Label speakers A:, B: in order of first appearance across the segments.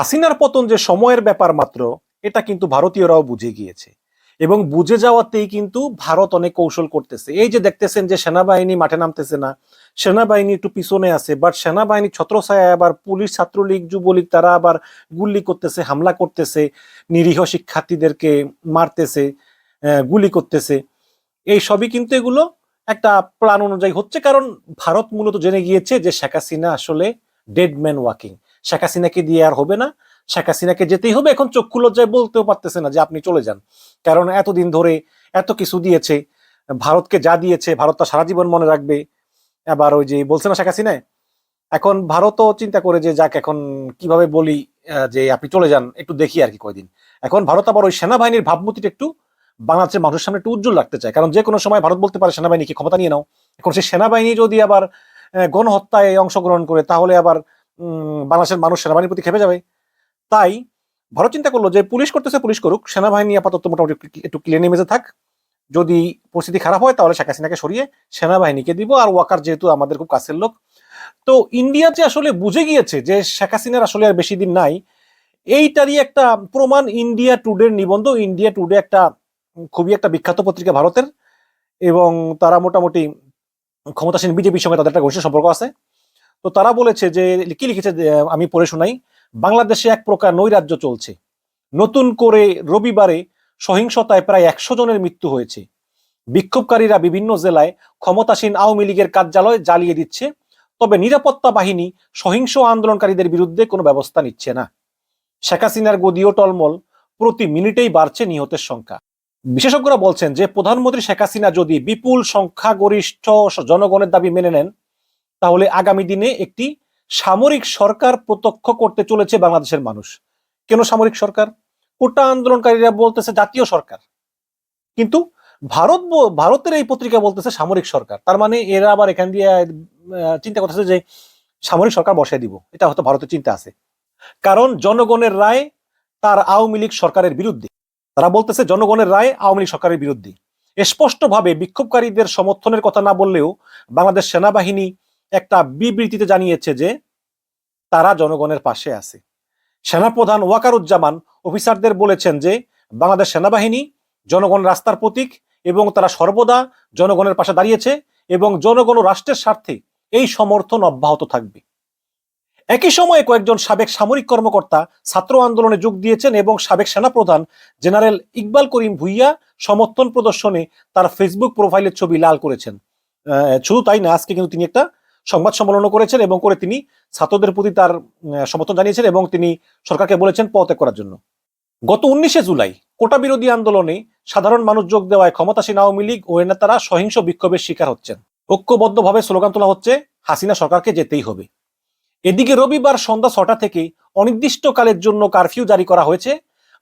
A: হাসিনার পতন যে সময়ের ব্যাপার মাত্র, এটা কিন্তু ভারতীয়রাও বুঝে গিয়েছে। এবং বুঝে যাওয়াতেই কিন্তু ভারত অনেক কৌশল করতেছে। এই যে দেখতেছেন যে সেনাবাহিনী মাঠে নামতেছে না, সেনাবাহিনী একটু পিছনে আছে বাট সেনাবাহিনী ছত্রছায়া আবার পুলিশ, ছাত্রলীগ, যুবলীগ, তারা আবার গুলি করতেছে, হামলা করতেছে, নিরীহ শিক্ষার্থীদেরকে মারতেছে গুলি করতেছে। এই সবই কিন্তু এগুলো একটা প্ল্যান অনুযায়ী হচ্ছে, কারণ ভারত মূলত জেনে গিয়েছে যে শেখ হাসিনা আসলে ডেড ম্যান ওয়াকিং। শেখ হাসিনাকে দিয়ে আর হবে না। শেখ হাসিনাকে যেতেই হবে, এখন চক্ষু লজ্জায় বলতেও পারতেছে না যে আপনি চলে যান। কারণ এতদিন ধরে এত কিছু দিয়েছে, ভারতকে যা দিয়েছে, ভারত তা সারা জীবন মনে রাখবে। আবার ওই যে বলছে না শেখ হাসিনায় এখন ভারতও চিন্তা করে যে যাক, এখন কীভাবে বলি যে আপনি চলে যান, একটু দেখি আর কি কয়দিন। এখন ভারত আবার ওই সেনাবাহিনীর ভাবমূর্তিটা একটু বাংলাদেশের মানুষের সামনে একটু উজ্জ্বল রাখতে চায়। কারণ যে কোনো সময় ভারত বলতে পারে, সেনাবাহিনীকে ক্ষমতা নিয়ে নাও। এখন সেই সেনাবাহিনী যদি আবার গণহত্যায় অংশগ্রহণ করে, তাহলে আবার বাংলাদেশের মানুষ সেনাবাহিনীর প্রতি খেপে যাবে। তাই ভারত চিন্তা করল যে পুলিশ করতেছে, পুলিশ করুক। সেনাবাহিনী আপাতত মোটামুটি একটু- ক্লিয়ার নেমেজে থাক। যদি পরিস্থিতি খারাপ হয়, তাহলে শেখ হাসিনাকে সরিয়ে সেনাবাহিনীকে দিব। আর ওয়াকার যেহেতু আমাদের খুব কাছের লোক, তো ইন্ডিয়া যে আসলে বুঝে গিয়েছে যে শেখ হাসিনার আসলে আর বেশি দিন নাই, এইটারই একটা প্রমাণ ইন্ডিয়া টুডের নিবন্ধ। ইন্ডিয়া টুডে একটা খুবই একটা বিখ্যাত পত্রিকা ভারতের। এবং তারা মোটামুটি ক্ষমতাসীন বিজেপির সঙ্গে তাদের একটা ঘনিষ্ঠ সম্পর্ক আছে। তো তারা বলেছে যে, কি লিখেছে আমি পড়ে শোনাই, বাংলাদেশে এক প্রকার নৈরাজ্য চলছে। নতুন করে রবিবারে সহিংসতায় প্রায় একশো জনের মৃত্যু হয়েছে। বিক্ষোভকারীরা বিভিন্ন জেলায় ক্ষমতাসীন আওয়ামী লীগের কার্যালয় জ্বালিয়ে দিচ্ছে, তবে নিরাপত্তা বাহিনী সহিংস আন্দোলনকারীদের বিরুদ্ধে কোনো ব্যবস্থা নিচ্ছে না। শেখ হাসিনার গদিও টলমল, প্রতি মিনিটেই বাড়ছে নিহতের সংখ্যা। বিশেষজ্ঞরা বলছেন যে, প্রধানমন্ত্রী শেখ হাসিনা যদি বিপুল সংখ্যাগরিষ্ঠ জনগণের দাবি মেনে নেন তাহলে আগামী দিনে একটি সামরিক সরকার প্রত্যক্ষ করতে চলেছে বাংলাদেশের মানুষ। কেন সামরিক সরকার? কোটা আন্দোলনকারীরা বলতেছে জাতীয় সরকার। কিন্তু ভারত ভারতের এই পত্রিকা বলতেছে সামরিক সরকার। তার মানে এরা আবার এখান দিয়ে চিন্তা করতেছে যে সামরিক সরকার বসায় দিব। এটা হয়তো ভারতের চিন্তা আছে। কারণ জনগণের রায় তার আওয়ামী লীগ সরকারের বিরুদ্ধে। তারা বলতেছে জনগণের রায় আওয়ামী লীগ সরকারের বিরুদ্ধে। স্পষ্টভাবে বিক্ষোভকারীদের সমর্থনের কথা না বললেও বাংলাদেশ সেনাবাহিনী একটা বিবৃতিতে জানিয়েছে যে তারা জনগণের পাশে আছে। সেনাপ্রধান ওয়াকারুজ্জামান অফিসারদের বলেছেন যে বাংলাদেশ সেনাবাহিনী জনগণ রাস্তার প্রতীক এবং তারা সর্বদা জনগণের পাশে দাঁড়িয়েছে এবং জনগণ ও রাষ্ট্রের স্বার্থে এই সমর্থন অব্যাহত থাকবে। একই সময়ে কয়েকজন সাবেক সামরিক কর্মকর্তা ছাত্র আন্দোলনে যোগ দিয়েছেন এবং সাবেক সেনাপ্রধান জেনারেল ইকবাল করিম ভুইয়া সমর্থন প্রদর্শনে তার ফেসবুক প্রোফাইলের ছবি লাল করেছেন। শুধু তাই না, আজকে কিন্তু তিনি একটা সংবাদ সম্মেলনও করেছেন এবং করে তিনি ছাত্রদের প্রতি তার সমর্থন জানিয়েছেন এবং তিনি সরকারকে বলেছেন পদত্যাগ করার জন্য। গত উনিশে জুলাই কোটা বিরোধী আন্দোলনে সাধারণ মানুষ যোগ দেওয়ায় ক্ষমতাসীন আওয়ামী লীগ ও নেতারা সহিংস বিক্ষোভের শিকার হচ্ছেন। ঐক্যবদ্ধভাবে স্লোগান তোলা হচ্ছে, হাসিনা সরকারকে যেতেই হবে। এদিকে রবিবার সন্ধ্যা ছটা থেকে অনির্দিষ্টকালের জন্য কারফিউ জারি করা হয়েছে।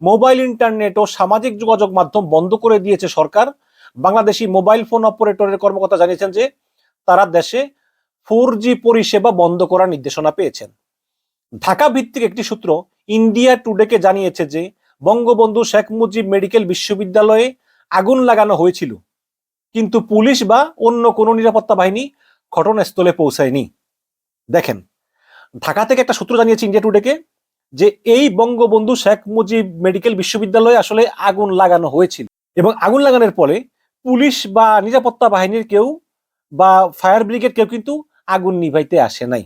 A: মোবাইল, ইন্টারনেট ও সামাজিক যোগাযোগ মাধ্যম বন্ধ করে দিয়েছে সরকার। বাংলাদেশি মোবাইল ফোন অপারেটরের কর্মকর্তা জানিয়েছেন যে, তারা দেশে ফোর জি পরিষেবা বন্ধ করার নির্দেশনা পেয়েছেন। ঢাকা ভিত্তিক একটি সূত্র ইন্ডিয়া টুডেকে জানিয়েছে যে, বঙ্গবন্ধু শেখ মুজিব মেডিকেল বিশ্ববিদ্যালয়ে আগুন লাগানো হয়েছিল, কিন্তু পুলিশ বা অন্য কোনো নিরাপত্তা বাহিনী ঘটনাস্থলে পৌঁছায়নি। দেখেন, ঢাকা থেকে একটা সূত্র জানিয়েছে ইন্ডিয়া টুডেকে যে, এই বঙ্গবন্ধু শেখ মুজিব মেডিকেল বিশ্ববিদ্যালয়ে আসলে আগুন লাগানো হয়েছিল এবং আগুন লাগানোর পরে পুলিশ বা নিরাপত্তা বাহিনীর কেউ বা ফায়ার ব্রিগেড কেউ কিন্তু আগুন নিভাইতে আসে নাই।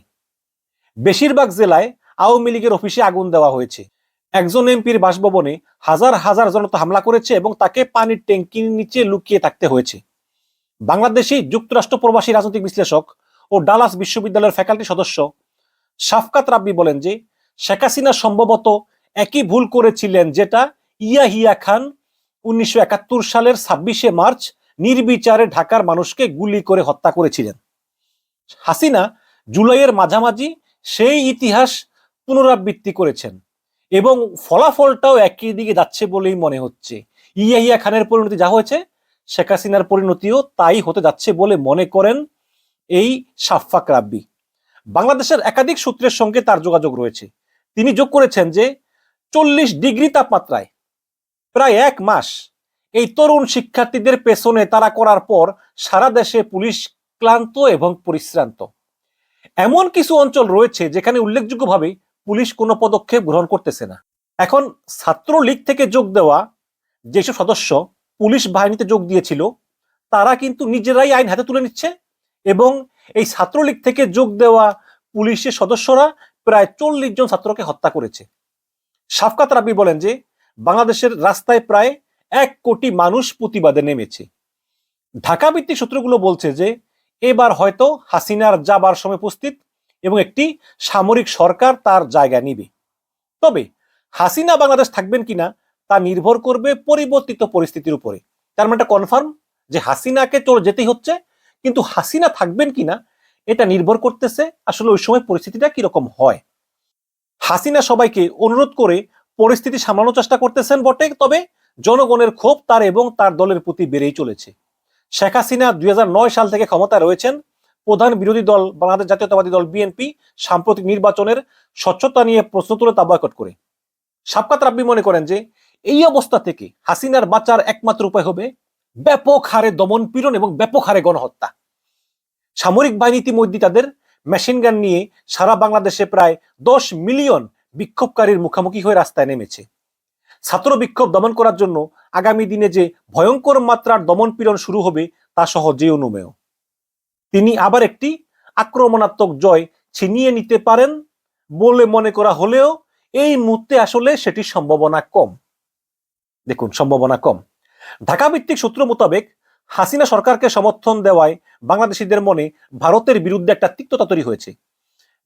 A: বেশিরভাগ জেলায় আওয়ামী লীগের অফিসে আগুন দেওয়া হয়েছে। একজন এমপির বাসভবনে হাজার হাজার জনতা হামলা করেছে এবং তাকে পানির ট্যাঙ্কির নিচে লুকিয়ে থাকতে হয়েছে। বাংলাদেশি যুক্তরাষ্ট্র প্রবাসী রাজনৈতিক বিশ্লেষক ও ডালাস বিশ্ববিদ্যালয়ের ফ্যাকাল্টি সদস্য সাফকাত রাব্বি বলেন যে, শেখ হাসিনা সম্ভবত একই ভুল করেছিলেন যেটা ইয়াহিয়া খান উনিশশো একাত্তর সালের ছাব্বিশে মার্চ নির্বিচারে ঢাকার মানুষকে গুলি করে হত্যা করেছিলেন। হাসিনা জুলাইয়ের মাঝামাঝি সেই ইতিহাস পুনরাবৃত্তি করেছেন এবং ফলাফলটাও একই দিকে যাচ্ছে বলেই মনে হচ্ছে। ইয়াহিয়া খানের পরিণতি যা হয়েছে, শেখ হাসিনার পরিণতিও তাই হতে যাচ্ছে বলে মনে করেন এই সাফাক রাব্বি। বাংলাদেশের একাধিক সূত্রের সঙ্গে তার যোগাযোগ রয়েছে। তিনি যোগ করেছেন যে চল্লিশ ডিগ্রি তাপমাত্রায় প্রায় এক মাস এই তরুণ শিক্ষার্থীদের পেছনে তারা করার পর সারা দেশে পুলিশ ক্লান্ত এবং পরিশ্রান্ত। এমন কিছু অঞ্চল রয়েছে যেখানে উল্লেখযোগ্যভাবে পুলিশ কোনো পদক্ষেপ গ্রহণ করতেছে না। এখন ছাত্রলীগ থেকে যোগ দেওয়া যেসব সদস্য পুলিশ বাহিনীতে যোগ দিয়েছিল, তারা কিন্তু নিজেরাই আইন হাতে তুলে নিচ্ছে এবং এই ছাত্রলীগ থেকে যোগ দেওয়া পুলিশের সদস্যরা প্রায় চল্লিশ জন ছাত্রকে হত্যা করেছে। সাফকাত রাবি বলেন যে, বাংলাদেশের রাস্তায় প্রায় এক কোটি মানুষ প্রতিবাদে নেমেছে। ঢাকা ভিত্তিক সূত্রগুলো বলছে যে এবার হয়তো হাসিনার যাবার সময় উপস্থিত এবং একটি সামরিক সরকার তার জায়গা নিবে। তবে হাসিনা বাংলাদেশ থাকবেন কিনা তা নির্ভর করবে পরিবর্তিত পরিস্থিতির উপরে। তার মানে কনফার্ম যে হাসিনাকে চলে যেতেই হচ্ছে, কিন্তু হাসিনা থাকবেন কিনা এটা নির্ভর করতেছে আসলে ওই সময় পরিস্থিতিটা কীরকম হয়। হাসিনা সবাইকে অনুরোধ করে পরিস্থিতি সামলানোর চেষ্টা করতেছেন বটে, তবে জনগণের ক্ষোভ তার এবং তার দলের প্রতি বেড়েই চলেছে। শেখ হাসিনা দুই হাজার নয় সাল থেকে ক্ষমতায় রয়েছেন। প্রধান বিরোধী দল, বাংলাদেশ জাতীয়তাবাদী দল বিএনপি, সাম্প্রতিক নির্বাচনের স্বচ্ছতা নিয়ে প্রশ্ন তুলে তা বয়কট করে। সাবকাত রাব্বি মনে করেন যে, এই অবস্থা থেকে হাসিনার বাঁচার একমাত্র উপায় হবে ব্যাপক হারে দমন পীড়ন এবং ব্যাপক হারে গণহত্যা। সামরিক বাহিনী ইতিমধ্যে তাদের মেশিন গান নিয়ে সারা বাংলাদেশে প্রায় দশ মিলিয়ন বিক্ষোভকারীর মুখোমুখি হয়ে রাস্তায় নেমেছে। ছাত্র বিক্ষোভ দমন করার জন্য আগামী দিনে যে ভয়ঙ্কর মাত্রার দমন পীড়ন শুরু হবে, তা সহজেই অনুমেয় তিনি আবার একটি আক্রমণাত্মক জয় ছিনিয়ে নিতে পারেন বলে মনে করা হলেও এই মুহূর্তে আসলে সেটির সম্ভাবনা কম। দেখুন, সম্ভাবনা কম। ঢাকা ভিত্তিক সূত্র মোতাবেক হাসিনা সরকারকে সমর্থন দেওয়ায় বাংলাদেশিদের মনে ভারতের বিরুদ্ধে একটা তিক্ততা তৈরি হয়েছে।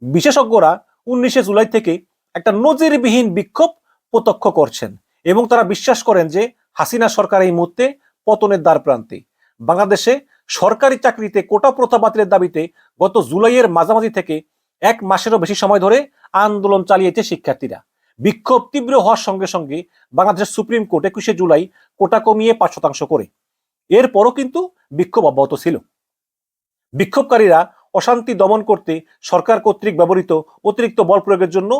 A: বিশেষজ্ঞরা উনিশে জুলাই থেকে একটা নজিরবিহীন বিক্ষোভ প্রত্যক্ষ করছেন এবং তারা বিশ্বাস করেন যে হাসিনা সরকার এই মুহূর্তে পতনের দ্বার প্রান্তে। বাংলাদেশে সরকারি চাকরিতে কোটা প্রথা বাতিলের দাবিতে গত জুলাইয়ের মাঝামাঝি থেকে এক মাসেরও বেশি সময় ধরে আন্দোলন চালিয়েছে শিক্ষার্থীরা। বিক্ষোভ তীব্র হওয়ার সঙ্গে সঙ্গে বাংলাদেশের সুপ্রিম কোর্ট একুশে জুলাই কোটা কমিয়ে পাঁচ শতাংশ করে। এরপরও কিন্তু বিক্ষোভ অব্যাহত ছিল। বিক্ষোভকারীরা অশান্তি দমন করতে সরকার কর্তৃক ব্যবহৃত অতিরিক্ত বল প্রয়োগের জন্য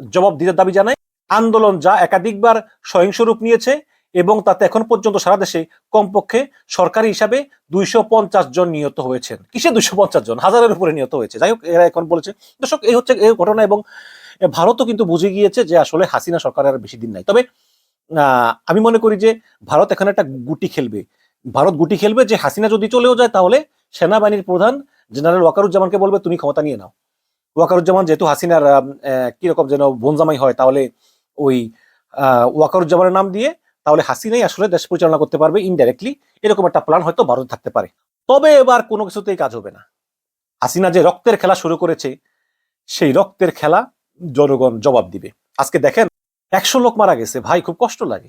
A: জবাব দিতে দাবি জানায়। আন্দোলন যা একাধিকবার সহিংস রূপ নিয়েছে এবং তাতে এখন পর্যন্ত সারা দেশে কমপক্ষে সরকারি হিসাবে দুইশো পঞ্চাশ জন নিহত হয়েছেন। কিসে দুইশো পঞ্চাশ জন? হাজারের উপরে নিহত হয়েছে। যাই হোক, এরা এখন বলেছে, দর্শক, এই হচ্ছে এই ঘটনা এবং ভারতও কিন্তু বুঝে গিয়েছে যে আসলে হাসিনা সরকারের আর বেশি দিন নাই। তবে আমি মনে করি যে ভারত এখানে একটা গুটি খেলবে। ভারত গুটি খেলবে যে হাসিনা যদি চলেও যায় তাহলে সেনাবাহিনীর প্রধান জেনারেল ওয়াকারুজ্জামানকে বলবে, তুমি ক্ষমতা নিয়ে নাও। ওয়াকারুজ্জামান যেহেতু হাসিনার কীরকম যেন বোনজামাই হয় তাহলে ওই ওয়াকারুজ্জামানের নাম দিয়ে তাহলে হাসিনাই আসলে দেশ পরিচালনা করতে পারবে ইনডাইরেক্টলি এরকম একটা প্ল্যান হয়তো ভারত থাকতে পারে। তবে এবার কোনো কিছুতেই কাজ হবে না। হাসিনা যে রক্তের খেলা শুরু করেছে, সেই রক্তের খেলা জনগণ জবাব দিবে। আজকে দেখেন, একশো লোক মারা গেছে। ভাই, খুব কষ্ট লাগে।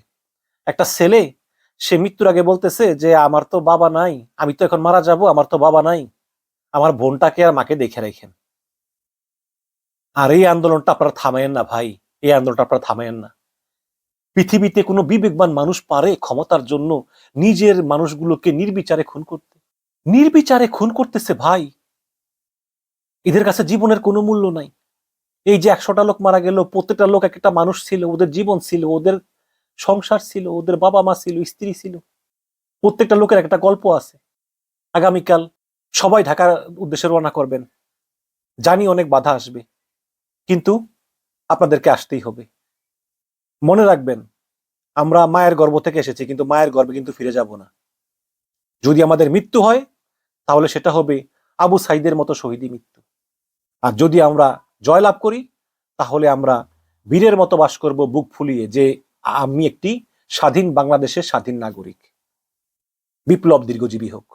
A: একটা ছেলে, সে মৃত্যুর আগে বলতেছে যে, আমার তো বাবা নাই, আমি তো এখন মারা যাব, আমার তো বাবা নাই। আমার বোনটাকে আর মাকে দেখে রেখেন। আর এই আন্দোলনটা আপনারা থামায়েন না, ভাই। এই আন্দোলনটা আপনারা থামায়েন না। পৃথিবীতে কোনো বিবেকবান মানুষ পারে ক্ষমতার জন্য নিজের মানুষগুলোকে নির্বিচারে খুন করতে? নির্বিচারে খুন করতেছে ভাই। এদের কাছে জীবনের কোনো মূল্য নাই। এই যে একশোটা লোক মারা গেল, প্রত্যেকটা লোক একটা মানুষ ছিল, ওদের জীবন ছিল, ওদের সংসার ছিল, ওদের বাবা মা ছিল, স্ত্রী ছিল। প্রত্যেকটা লোকের একটা গল্প আছে। আগামীকাল সবাই ঢাকার উদ্দেশ্যে রওনা করবেন। জানি অনেক বাধা আসবে, কিন্তু আপনাদেরকে আসতেই হবে। মনে রাখবেন আমরা মায়ের গর্ব থেকে এসেছি, কিন্তু মায়ের গর্বে কিন্তু ফিরে যাব না। যদি আমাদের মৃত্যু হয়, তাহলে সেটা হবে আবু সাইদের মতো শহীদি মৃত্যু। আর যদি আমরা জয়লাভ করি, তাহলে আমরা বীরের মতো বাস করব বুক ফুলিয়ে যে আমি একটি স্বাধীন বাংলাদেশের স্বাধীন নাগরিক। বিপ্লব দীর্ঘজীবী হোক।